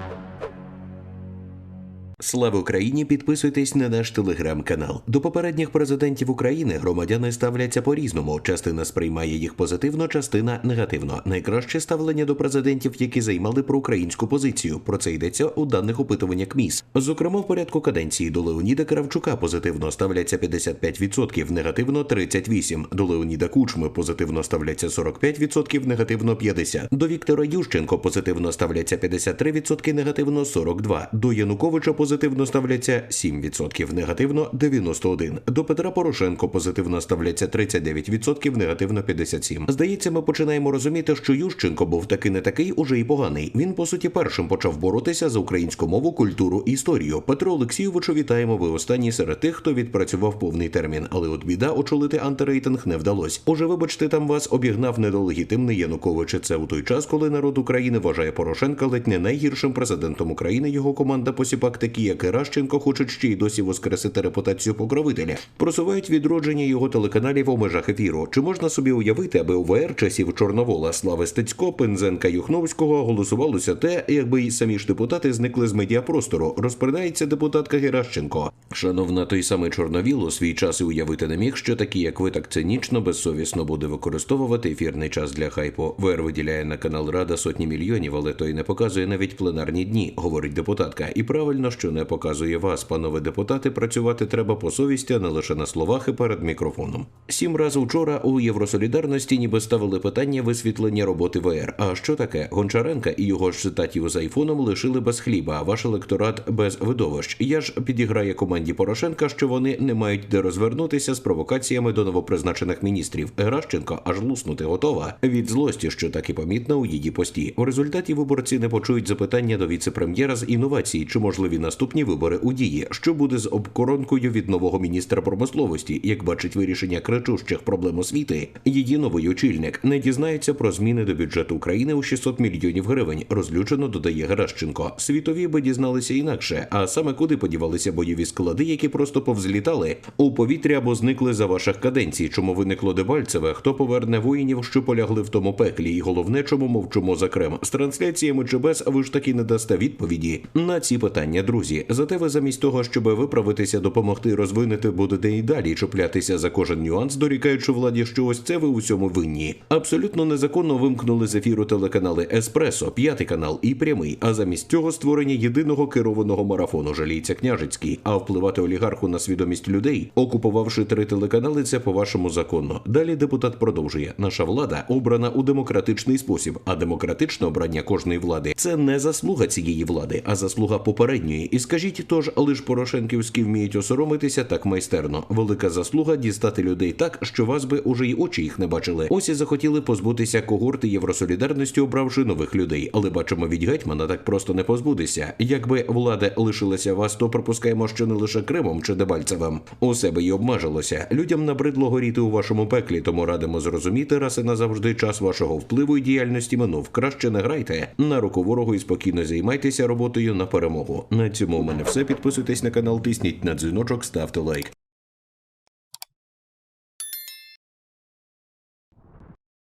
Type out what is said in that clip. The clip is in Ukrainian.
you Слава Україні! Підписуйтесь на наш телеграм-канал. До попередніх президентів України громадяни ставляться по-різному. Частина сприймає їх позитивно, частина негативно. Найкраще ставлення до президентів, які займали проукраїнську позицію. Про це йдеться у даних опитування КМІС. Зокрема, в порядку каденції до Леоніда Кравчука позитивно ставляться 55%, негативно 38%. До Леоніда Кучми позитивно ставляться 45%, негативно 50%. До Віктора Ющенко позитивно ставляться 53%, негативно 42%. До Януковича позитивно ставляться 7%, негативно 91%. До Петра Порошенко позитивно ставляться 39%, негативно 57%. Здається, ми починаємо розуміти, що Ющенко був таки не такий уже і поганий. Він по суті першим почав боротися за українську мову, культуру і історію. Петро Олексійовичу, вітаємо. Ви останній серед тих, хто відпрацював повний термін. Але от біда очолити антирейтинг не вдалось. Уже вибачте, там вас обігнав недолегітимний Янукович. Це у той час, коли народ України вважає Порошенка ледь не найгіршим президентом України. Його команда посіпак, такі як Геращенко, хочуть ще й досі воскресити репутацію покровителя. Просувають відродження його телеканалів у межах ефіру. Чи можна собі уявити, аби УВР часів Чорновола, Слави Стецько, Пензенка Юхновського голосувалося те, якби й самі ж депутати зникли з медіапростору. Розпринається депутатка Геращенко. Шановна, той самий Чорновіл у свій час і уявити не міг, що такі, як ви, так цинічно, безсовісно буде використовувати ефірний час для хайпу. ВР виділяє на канал Рада сотні мільйонів, але той не показує навіть пленарні дні, говорить депутатка. І правильно, що не показує вас, панове депутати. Працювати треба по совісті, а не лише на словах і перед мікрофоном. Сім разів вчора у Євросолідарності ніби ставили питання висвітлення роботи ВР. А що таке? Гончаренка і його ж цитатів з айфоном лишили без хліба, а ваш електорат без видовищ. Я ж підіграє команді Порошенка, що вони не мають де розвернутися з провокаціями до новопризначених міністрів. Гращенко аж луснути готова від злості, що так і помітна у її пості. У результаті виборці не почують запитання до віце-прем'єра з інновацій, чи можливі наступні вибори у дії. Що буде з обкоронкою від нового міністра промисловості, як бачить вирішення кричущих проблем освіти? Її новий очільник не дізнається про зміни до бюджету України у 600 мільйонів гривень. Розлючено додає Геращенко. Світові би дізналися інакше, а саме куди подівалися бойові склади, які просто повзлітали у повітря або зникли за ваших каденцій. Чому виникло Дебальцеве? Хто поверне воїнів, що полягли в тому пеклі? І головне, чому мовчимо за Крем? З трансляціями чи без ви ж таки не дасте відповіді на ці питання, друзі. Зате ви замість того, щоб виправитися, допомогти розвинути, будете і далі чіплятися за кожен нюанс, дорікаючи владі, що ось це ви у всьому винні. Абсолютно незаконно вимкнули з ефіру телеканали Еспресо, п'ятий канал і прямий. А замість цього створення єдиного керованого марафону жаліється княжицький. А впливати олігарху на свідомість людей, окупувавши три телеканали, це по-вашому законно. Далі депутат продовжує: наша влада обрана у демократичний спосіб, а демократичне обрання кожної влади це не заслуга цієї влади, а заслуга попередньої. І скажіть, тож лиш Порошенківські вміють осоромитися так майстерно. Велика заслуга дістати людей так, що вас би уже й очі їх не бачили. Ось і захотіли позбутися когорти Євросолідарності, обравши нових людей. Але бачимо від гетьмана так просто не позбудеться. Якби влада лишилася вас, то припускаємо, що не лише Кримом чи Дебальцевим. Усе би й обмежилося. Людям набридло горіти у вашому пеклі, тому радимо зрозуміти раз і назавжди час вашого впливу і діяльності минув. Краще не грайте на руку ворогу і спокійно займайтеся роботою на перемогу. На цьому у мене все. Підписуйтесь на канал, тисніть на дзвіночок, ставте лайк.